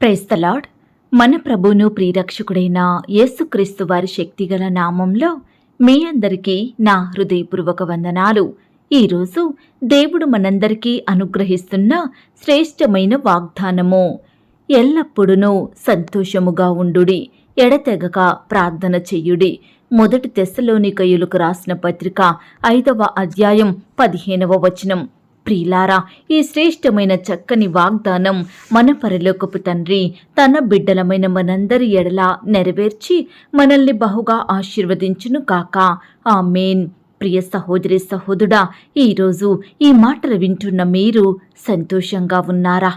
Praise the Lord మన ప్రభును ప్రియరక్షకుడైన యేసుక్రీస్తు వారి శక్తిగల నామంలో మీ అందరికీ నా హృదయపూర్వక వందనాలు. ఈరోజు దేవుడు మనందరికీ అనుగ్రహిస్తున్న శ్రేష్టమైన వాగ్దానము. ఎల్లప్పుడూ సంతోషముగా ఉండుడి ఎడతెగక ప్రార్థన చెయ్యుడి మొదటి తెస్సలోనికయులకు రాసిన పత్రిక ఐదవ అధ్యాయం పదిహేనవ వచనం. ప్రియులారా ఈ శ్రేష్టమైన చక్కని వాగ్దానం మన పరలోకపు తండ్రి తన బిడ్డలమైన మనందరి ఎడలా నెరవేర్చి మనల్ని బహుగా ఆశీర్వదించును కాక. ఆ మేన్ ప్రియ సహోదరి సహోదరుడా ఈరోజు ఈ మాటలు వింటున్న మీరు సంతోషంగా ఉన్నారా?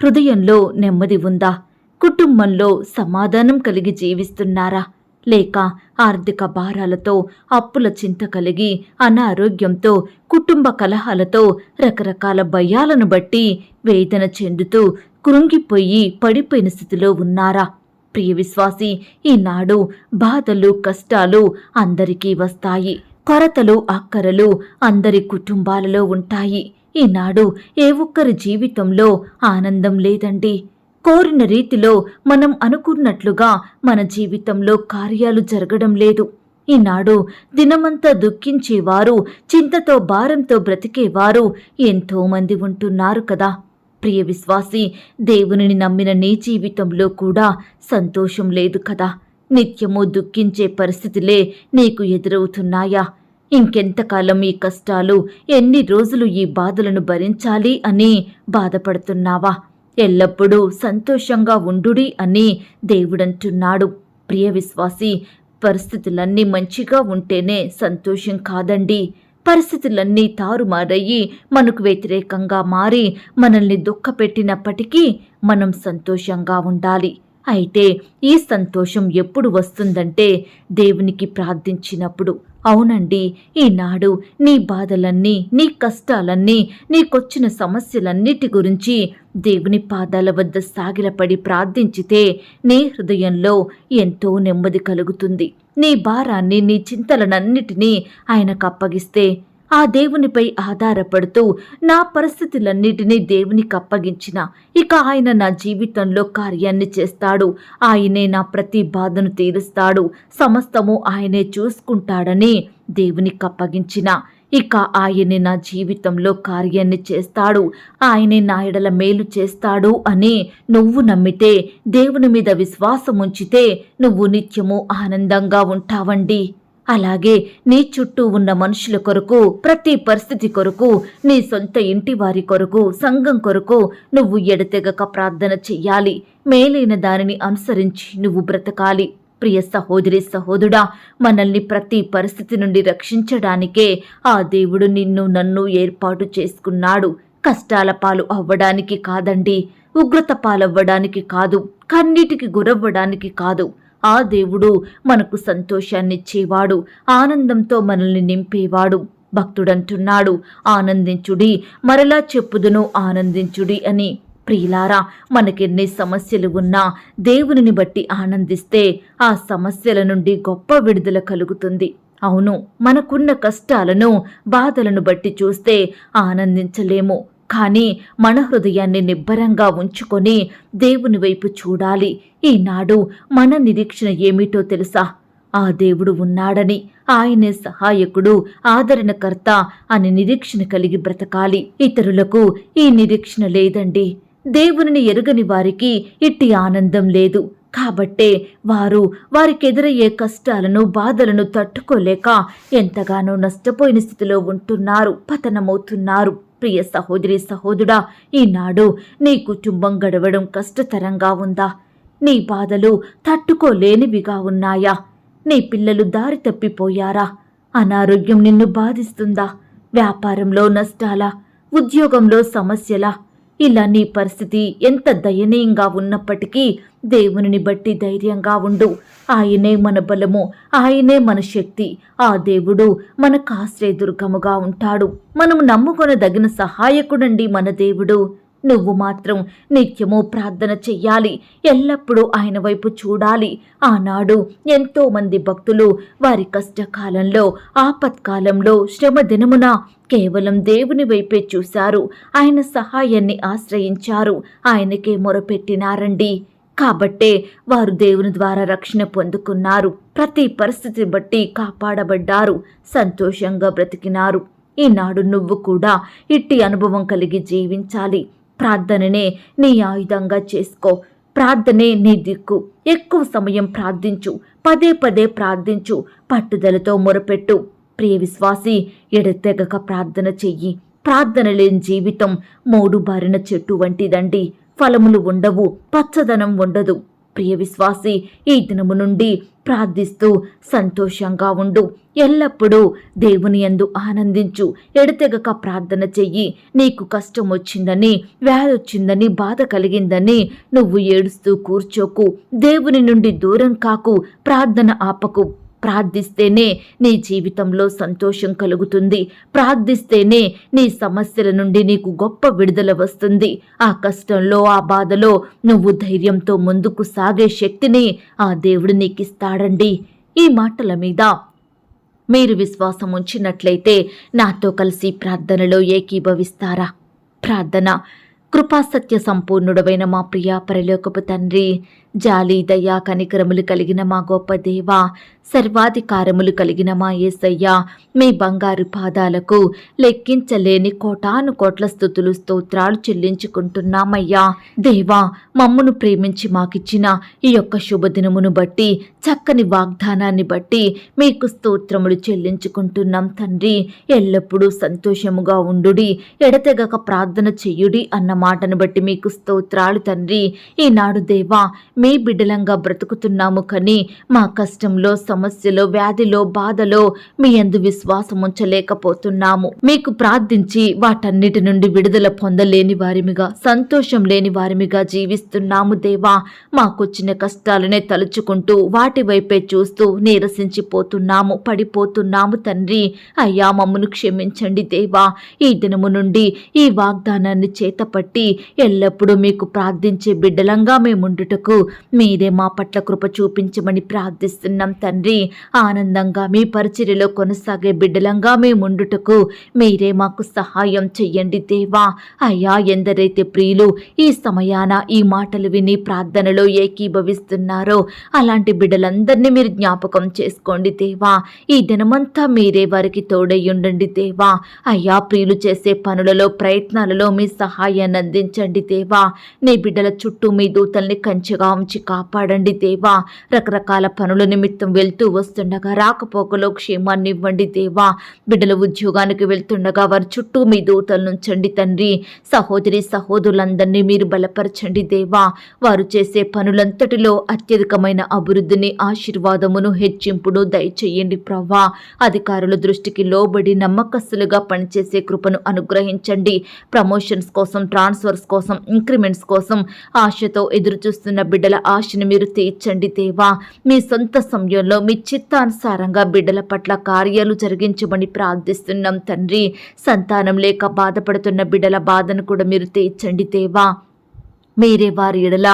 హృదయంలో నెమ్మది ఉందా? కుటుంబంలో సమాధానం కలిగి జీవిస్తున్నారా? లేక ఆర్థిక భారాలతో అప్పుల చింత కలిగి అనారోగ్యంతో కుటుంబ కలహాలతో రకరకాల భయాలను బట్టి వేదన చెందుతూ కృంగిపోయి పడిపోయిన స్థితిలో ఉన్నారా? ప్రియ విశ్వాసి ఈనాడు బాధలు కష్టాలు అందరికీ వస్తాయి. కొరతలు అక్కరలు అందరి కుటుంబాలలో ఉంటాయి. ఈనాడు ఏ ఒక్కరి జీవితంలో ఆనందం లేదండి. కోరిన రీతిలో మనం అనుకున్నట్లుగా మన జీవితంలో కార్యాలు జరగడం లేదు. ఈనాడు దినమంతా దుఃఖించేవారు చింతతో భారంతో బ్రతికేవారు ఎంతో మంది ఉంటున్నారు కదా. ప్రియ విశ్వాసి దేవునిని నమ్మిన నీ జీవితంలో కూడా సంతోషం లేదు కదా. నిత్యము దుఃఖించే పరిస్థితులే నీకు ఎదురవుతున్నాయా? ఇంకెంతకాలం ఈ కష్టాలు ఎన్ని రోజులు ఈ బాధలను భరించాలి అని బాధపడుతున్నావా? ఎల్లప్పుడూ సంతోషంగా ఉండుడి అని దేవుడంటున్నాడు. ప్రియ విశ్వాసి పరిస్థితులన్నీ మంచిగా ఉంటేనే సంతోషం కాదండి. పరిస్థితులన్నీ తారుమారయ్యి మనకు వ్యతిరేకంగా మారి మనల్ని దుఃఖపెట్టినప్పటికీ మనం సంతోషంగా ఉండాలి. అయితే ఈ సంతోషం ఎప్పుడు వస్తుందంటే దేవునికి ప్రార్థించినప్పుడు. అవునండి ఈనాడు నీ బాధలన్నీ నీ కష్టాలన్నీ నీకొచ్చిన సమస్యలన్నిటి గురించి దేవుని పాదాల వద్ద సాగిలపడి ప్రార్థించితే నీ హృదయంలో ఎంతో నెమ్మది కలుగుతుంది. నీ భారాన్ని నీ చింతలనన్నిటినీ ఆయనకు అప్పగిస్తే ఆ దేవునిపై ఆధారపడుతూ నా పరిస్థితులన్నిటినీ దేవునికి అప్పగించిన. ఇక ఆయన నా జీవితంలో కార్యాన్ని చేస్తాడు. ఆయనే నా ప్రతి బాధను తీరుస్తాడు. సమస్తము ఆయనే చూసుకుంటాడని దేవునికి అప్పగించిన. ఇక ఆయనే నా జీవితంలో కార్యాన్ని చేస్తాడు. ఆయనే నా ఎడల మేలు చేస్తాడు అని నువ్వు నమ్మితే దేవుని మీద విశ్వాసం ఉంచితే నువ్వు నిత్యము ఆనందంగా ఉంటావండి. అలాగే నీ చుట్టూ ఉన్న మనుషుల కొరకు ప్రతి పరిస్థితి కొరకు నీ సొంత ఇంటి వారి కొరకు సంఘం కొరకు నువ్వు ఎడతెగక ప్రార్థన చెయ్యాలి. మేలైన దానిని అనుసరించి నువ్వు బ్రతకాలి. ప్రియ సహోదరి సహోదరుడా మనల్ని ప్రతి పరిస్థితి నుండి రక్షించడానికే ఆ దేవుడు నిన్ను నన్ను ఏర్పాటు చేసుకున్నాడు. కష్టాల పాలు అవ్వడానికి కాదండి ఉగ్రత పాలవ్వడానికి కాదు కన్నీటికి గురవ్వడానికి కాదు. ఆ దేవుడు మనకు సంతోషాన్నిచ్చేవాడు ఆనందంతో మనల్ని నింపేవాడు. భక్తుడంటున్నాడు ఆనందించుడి మరలా చెప్పుదును ఆనందించుడి అని. ప్రియులారా మనకెన్ని సమస్యలు ఉన్నా దేవునిని బట్టి ఆనందిస్తే ఆ సమస్యల నుండి గొప్ప విడుదల కలుగుతుంది. అవును మనకున్న కష్టాలను బాధలను బట్టి చూస్తే ఆనందించలేము. కానీ మన హృదయాన్ని నిబ్బరంగా ఉంచుకొని దేవుని వైపు చూడాలి. ఈనాడు మన నిరీక్షణ ఏమిటో తెలుసా? ఆ దేవుడు ఉన్నాడని ఆయనే సహాయకుడు ఆదరణకర్త అని నిరీక్షణ కలిగి బ్రతకాలి. ఇతరులకు ఈ నిరీక్షణ లేదండి. దేవునిని ఎరుగని వారికి ఇట్టి ఆనందం లేదు. కాబట్టే వారు వారికెదురయ్యే కష్టాలను బాధలను తట్టుకోలేక ఎంతగానో నష్టపోయిన స్థితిలో ఉంటున్నారు పతనమవుతున్నారు. ప్రియ సహోదరి సహోదరుడా ఈనాడు నీ కుటుంబం గడవడం కష్టతరంగా ఉందా? నీ బాధలు తట్టుకోలేనివిగా ఉన్నాయా? నీ పిల్లలు దారి తప్పిపోయారా? అనారోగ్యం నిన్ను బాధిస్తుందా? వ్యాపారంలో నష్టాలా? ఉద్యోగంలో సమస్యలా? ఇలా నీ పరిస్థితి ఎంత దయనీయంగా ఉన్నప్పటికీ దేవునిని బట్టి ధైర్యంగా ఉండు. ఆయనే మన బలము ఆయనే మన శక్తి. ఆ దేవుడు మనకు ఆశ్రయదుర్గముగా ఉంటాడు. మనం నమ్ముకొనదగిన సహాయకుడండి మన దేవుడు. నువ్వు మాత్రం నిత్యము ప్రార్థన చెయ్యాలి. ఎల్లప్పుడూ ఆయన వైపు చూడాలి. ఆనాడు ఎంతో మంది భక్తులు వారి కష్టకాలంలో ఆపత్కాలంలో శ్రమ దినమున కేవలం దేవుని వైపే చూశారు. ఆయన సహాయాన్ని ఆశ్రయించారు. ఆయనకే మొరపెట్టినారండి. కాబట్టే వారు దేవుని ద్వారా రక్షణ పొందుకున్నారు. ప్రతి పరిస్థితి బట్టి కాపాడబడ్డారు. సంతోషంగా బ్రతికినారు. ఈనాడు నువ్వు కూడా ఇట్టి అనుభవం కలిగి జీవించాలి. ప్రార్థననే నీ ఆయుధంగా చేసుకో. ప్రార్థనే నీ దిక్కు. ఎక్కువ సమయం ప్రార్థించు. పదే పదే ప్రార్థించు. పట్టుదలతో మొరపెట్టు. ప్రియ విశ్వాసి ఎడతెగక ప్రార్థన చెయ్యి. ప్రార్థన లేని జీవితం మూడు బారిన చెట్టు వంటిదండి. ఫలములు ఉండవు పచ్చదనం ఉండదు. ప్రియ విశ్వాసి ఈ దినము నుండి ప్రార్థిస్తూ సంతోషంగా ఉండు. ఎల్లప్పుడూ దేవుని ఎందు ఆనందించు. ఎడతెగక ప్రార్థన చెయ్యి. నీకు కష్టం వచ్చిందని వ్యాధి వచ్చిందని బాధ కలిగిందని నువ్వు ఏడుస్తూ కూర్చోకు. దేవుని నుండి దూరం కాకు. ప్రార్థన ఆపకు. ప్రార్థిస్తేనే నీ జీవితంలో సంతోషం కలుగుతుంది. ప్రార్థిస్తేనే నీ సమస్యల నుండి నీకు గొప్ప విడుదల వస్తుంది. ఆ కష్టంలో ఆ బాధలో నువ్వు ధైర్యంతో ముందుకు సాగే శక్తిని ఆ దేవుడు నీకిస్తాడండి. ఈ మాటల మీద మీరు విశ్వాసం ఉంచినట్లయితే నాతో కలిసి ప్రార్థనలో ఏకీభవిస్తారా? ప్రార్థన కృపాసత్య సంపూర్ణుడవైన మా ప్రియా పరలోకపు తండ్రి జాలి దయా కనికరములు కలిగిన మా గొప్ప దేవ సర్వాధికారములు కలిగిన మా యేసయ్య మీ బంగారు పాదాలకు లెక్కించలేని కోటాను కోట్ల స్థుతులు స్తోత్రాలు చెల్లించుకుంటున్నామయ్యా. దేవా మమ్మును ప్రేమించి మాకిచ్చిన ఈ యొక్క శుభదినమును బట్టి చక్కని వాగ్దానాన్ని బట్టి మీకు స్తోత్రములు చెల్లించుకుంటున్నాం తండ్రి. ఎల్లప్పుడూ సంతోషముగా ఉండుడి ఎడతెగక ప్రార్థన చెయ్యుడి అన్న మాటను బట్టి మీకు స్తోత్రాలు తండ్రి. ఈనాడు దేవా మీ బిడ్డలంగా బ్రతుకుతున్నాము కానీ మా కష్టంలో సమస్యలో వ్యాధిలో బాధలో మీ అందు విశ్వాసం ఉంచలేకపోతున్నాము. మీకు ప్రార్థించి వాటన్నిటి నుండి విడుదల పొందలేని వారిమిగా సంతోషం లేని వారిమిగా జీవిస్తున్నాము దేవా. మాకొచ్చిన కష్టాలనే తలుచుకుంటూ వాటి వైపే చూస్తూ నీరసించిపోతున్నాము పడిపోతున్నాము తండ్రి. అయ్యా మమ్మను క్షమించండి దేవా. ఈ దినము నుండి ఈ వాగ్దానాన్ని చేతపట్టి ఎల్లప్పుడూ మీకు ప్రార్థించే బిడ్డలంగా మేముండుటకు మీరే మా పట్ల కృప చూపించమని ప్రార్థిస్తున్నాం తండ్రి. ఆనందంగా మీ పరిచర్యలో కొనసాగే బిడ్డలంగా మేముండుటకు మీరే మాకు సహాయం చెయ్యండి దేవా. అయ్యా ఎందరైతే ప్రియులు ఈ సమయాన ఈ మాటలు విని ప్రార్థనలో ఏకీభవిస్తున్నారో అలాంటి బిడ్డలందరినీ మీరు జ్ఞాపకం చేసుకోండి దేవా. ఈ దినమంతా మీరే వారికి తోడై ఉండండి దేవా. అయ్యా ప్రియులు చేసే పనులలో ప్రయత్నాలలో మీ సహాయాన్ని అందించండి దేవా. నీ బిడ్డల చుట్టూ మీ దూతల్ని కంచెగా ఉంచి కాపాడండి దేవా. రకరకాల పనుల నిమిత్తం వెళ్తూ వస్తుండగా రాకపోకలో క్షేమాన్ని ఇవ్వండి దేవా. బిడ్డల ఉద్యోగానికి వెళ్తుండగా వారి చుట్టూ మీ దూతలు నుంచండి తండ్రి. సహోదరి సహోదరులందరినీ మీరు బలపరచండి దేవా. వారు చేసే పనులంతటిలో అత్యధికమైన అభివృద్ధిని ఆశీర్వాదమును హెచ్చింపును దయచేయండి ప్రవ్వా. అధికారుల దృష్టికి లోబడి నమ్మకస్తులుగా పనిచేసే కృపను అనుగ్రహించండి. ప్రమోషన్స్ కోసం ట్రాన్స్ఫర్స్ కోసం ఇంక్రిమెంట్స్ కోసం ఆశతో ఎదురు చూస్తున్న బిడ్డల ఆశను మీరు తీర్చండి దేవా. మీ సొంత సమయంలో మీ చిత్తానుసారంగా బిడ్డల పట్ల కార్యాలు జరిగించమని ప్రార్థిస్తున్నాం తండ్రి. సంతానం లేక బాధపడుతున్న బిడ్డల బాధను కూడా మీరు తీర్చండి దేవా. మీరే వారి ఎడల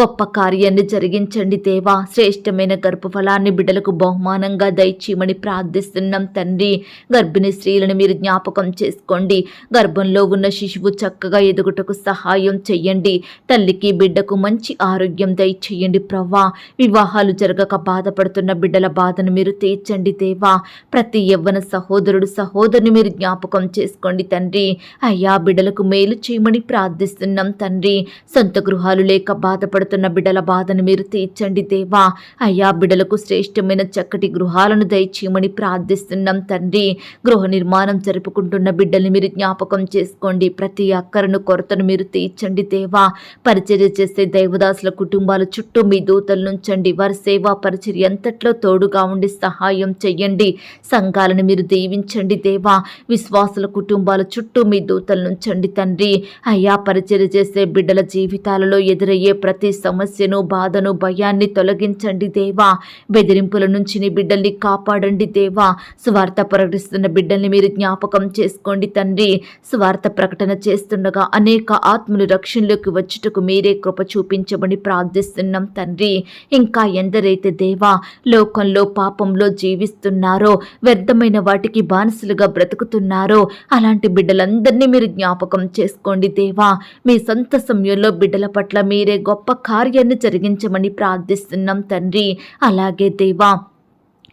గొప్ప కార్యాన్ని జరిగించండి దేవా. శ్రేష్టమైన గర్భఫలాన్ని బిడ్డలకు బహుమానంగా దయచేయమని ప్రార్థిస్తున్నాం తండ్రి. గర్భిణీ స్త్రీలను మీరు జ్ఞాపకం చేసుకోండి. గర్భంలో ఉన్న శిశువు చక్కగా ఎదుగుటకు సహాయం చెయ్యండి. తల్లికి బిడ్డకు మంచి ఆరోగ్యం దయచేయండి ప్రవ్వా. వివాహాలు జరగక బాధపడుతున్న బిడ్డల బాధను మీరు తీర్చండి దేవా. ప్రతి యవ్వన సహోదరుడు సహోదరుని మీరు జ్ఞాపకం చేసుకోండి తండ్రి. అయ్యా బిడ్డలకు మేలు చేయమని ప్రార్థిస్తున్నాం తండ్రి. సొంత గృహాలు లేక బాధపడుతున్న బిడ్డల బాధను మీరు తీర్చండి దేవా. అయ్యా బిడ్డలకు శ్రేష్టమైన చక్కటి గృహాలను దయచేయమని ప్రార్థిస్తున్నాం తండ్రి. గృహ నిర్మాణం జరుపుకుంటున్న బిడ్డల్ని మీరు జ్ఞాపకం చేసుకోండి. ప్రతి అక్కరను కొరతను మీరు తీర్చండి దేవా. పరిచర్య చేసే దైవదాసుల కుటుంబాల చుట్టూ మీ దూతలు నుంచండి వారి సేవా పరిచర్య ఎంతట్లో తోడుగా ఉండి సహాయం చెయ్యండి. సంఘాలను మీరు దీవించండి దేవా. విశ్వాసుల కుటుంబాల చుట్టూ మీ దూతలు నుంచండి తండ్రి. అయ్యా పరిచర్య చేసే బిడ్డల జీవితం జీవితాలలో ఎదురయ్యే ప్రతి సమస్యను బాధను భయాన్ని తొలగించండి దేవా. బెదిరింపుల నుంచి నీ బిడ్డల్ని కాపాడండి దేవా. స్వార్థ ప్రకటిస్తున్న బిడ్డల్ని మీరు జ్ఞాపకం చేసుకోండి తండ్రి. స్వార్థ ప్రకటన చేస్తుండగా అనేక ఆత్మలు రక్షణలోకి వచ్చుటకు మీరే కృప చూపించమని ప్రార్థిస్తున్నాం తండ్రి. ఇంకా ఎందరైతే దేవా లోకంలో పాపంలో జీవిస్తున్నారో వ్యర్థమైన వాటికి బానిసలుగా బ్రతుకుతున్నారో అలాంటి బిడ్డలందరినీ మీరు జ్ఞాపకం చేసుకోండి దేవా. మీ సొంత సమయంలో బిడ్డల పట్ల మీరే గొప్ప కార్యాన్ని జరిగించమని ప్రార్థిస్తున్నాం తండ్రి. అలాగే దేవా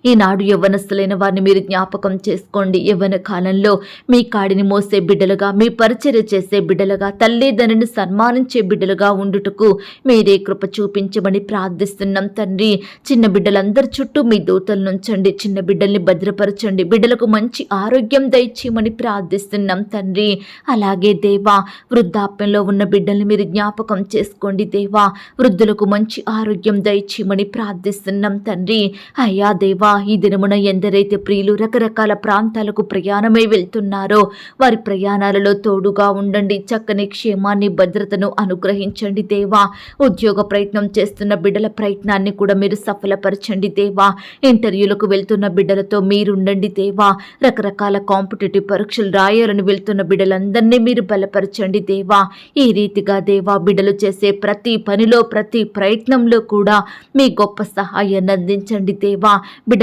ఈనాడు యవ్వనస్తులైన వారిని మీరు జ్ఞాపకం చేసుకోండి. యవ్వన కాలంలో మీ కాడిని మోసే బిడ్డలుగా మీ పరిచర్య చేసే బిడ్డలుగా తల్లిదండ్రుని సన్మానించే బిడ్డలుగా ఉండుటకు మీరే కృప చూపించమని ప్రార్థిస్తున్నాం తండ్రి. చిన్న బిడ్డలందరి చుట్టూ మీ దూతలు నుంచండి చిన్న బిడ్డల్ని భద్రపరచండి. బిడ్డలకు మంచి ఆరోగ్యం దయచేయమని ప్రార్థిస్తున్నాం తండ్రి. అలాగే దేవా వృద్ధాప్యంలో ఉన్న బిడ్డల్ని మీరు జ్ఞాపకం చేసుకోండి దేవా. వృద్ధులకు మంచి ఆరోగ్యం దయచేయమని ప్రార్థిస్తున్నాం తండ్రి. అయ్యా దేవా ఈ దినమున ఎందరైతే ప్రియులు రకరకాల ప్రాంతాలకు ప్రయాణమై వెళ్తున్నారో వారి ప్రయాణాలలో తోడుగా ఉండండి చక్కని క్షేమాన్ని భద్రతను అనుగ్రహించండి దేవా. ఉద్యోగ ప్రయత్నం చేస్తున్న బిడ్డల ప్రయత్నాన్ని కూడా మీరు సఫలపరచండి దేవా. ఇంటర్వ్యూలకు వెళ్తున్న బిడ్డలతో మీరుండండి దేవా. రకరకాల కాంపిటేటివ్ పరీక్షలు రాయాలని వెళ్తున్న బిడ్డలందరినీ మీరు బలపరచండి దేవా. ఈ రీతిగా దేవా బిడ్డలు చేసే ప్రతి పనిలో ప్రతి ప్రయత్నంలో కూడా మీ గొప్ప సహాయాన్ని అందించండి దేవా.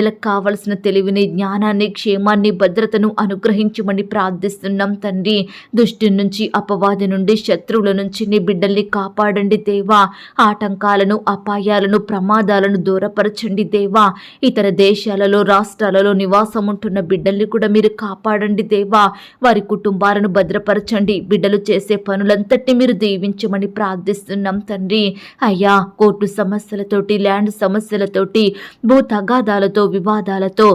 బిడ్డలకు కావలసిన తెలివిని జ్ఞానాన్ని క్షేమాన్ని భద్రతను అనుగ్రహించమని ప్రార్థిస్తున్నాం తండ్రి. దుష్టి నుంచి అపవాది నుండి శత్రువుల నుంచి నీ బిడ్డల్ని కాపాడండి దేవా. ఆటంకాలను అపాయాలను ప్రమాదాలను దూరపరచండి దేవా. ఇతర దేశాలలో రాష్ట్రాలలో నివాసం ఉంటున్న బిడ్డల్ని కూడా మీరు కాపాడండి దేవా. వారి కుటుంబాలను భద్రపరచండి. బిడ్డలు చేసే పనులంతటి మీరు దీవించమని ప్రార్థిస్తున్నాం తండ్రి. అయ్యా కోర్టు సమస్యలతోటి ల్యాండ్ సమస్యలతోటి భూ తగాదాలతో వివాదాలతో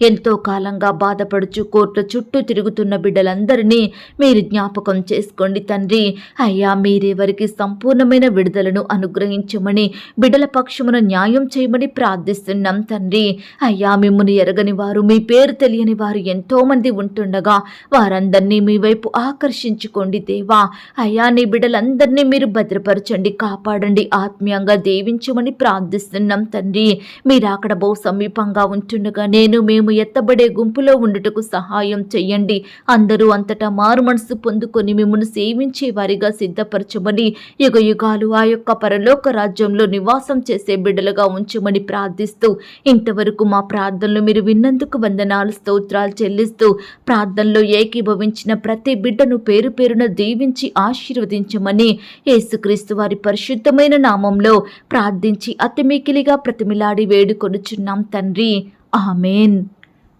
ఎంతో కాలంగా బాధపడుచు కోర్టు చుట్టూ తిరుగుతున్న బిడ్డలందరినీ మీరు జ్ఞాపకం చేసుకోండి తండ్రి. అయ్యా మీరెవరికి సంపూర్ణమైన విడుదలను అనుగ్రహించమని బిడ్డల పక్షమున న్యాయం చేయమని ప్రార్థిస్తున్నాం తండ్రి. అయ్యా మిమ్మల్ని ఎరగని వారు మీ పేరు తెలియని వారు ఎంతోమంది ఉంటుండగా వారందరినీ మీ వైపు ఆకర్షించుకోండి దేవా. అయ్యా నీ బిడ్డలందరినీ మీరు భద్రపరచండి కాపాడండి ఆత్మీయంగా దీవించమని ప్రార్థిస్తున్నాం తండ్రి. మీరు అక్కడ బహు సమీపంగా ఉంటుండగా నేను మేము ఎత్తబడే గుంపులో ఉండుటకు సహాయం చెయ్యండి. అందరూ అంతటా మారు మనసు పొందుకొని మిమ్మల్ని సేవించే వారిగా సిద్ధపరచమని యుగ యుగాలు ఆ యొక్క పరలోక రాజ్యంలో నివాసం చేసే బిడ్డలుగా ఉంచమని ప్రార్థిస్తూ ఇంతవరకు మా ప్రార్థనలు మీరు విన్నందుకు వందనాలు స్తోత్రాలు చెల్లిస్తూ ప్రార్థనలో ఏకీభవించిన ప్రతి బిడ్డను పేరు పేరున దీవించి ఆశీర్వదించమని యేసుక్రీస్తు వారి పరిశుద్ధమైన నామంలో ప్రార్థించి అతిమికిలిగా ప్రతిమిలాడి వేడుకొనుచున్నాం తండ్రి. ఆమెన్.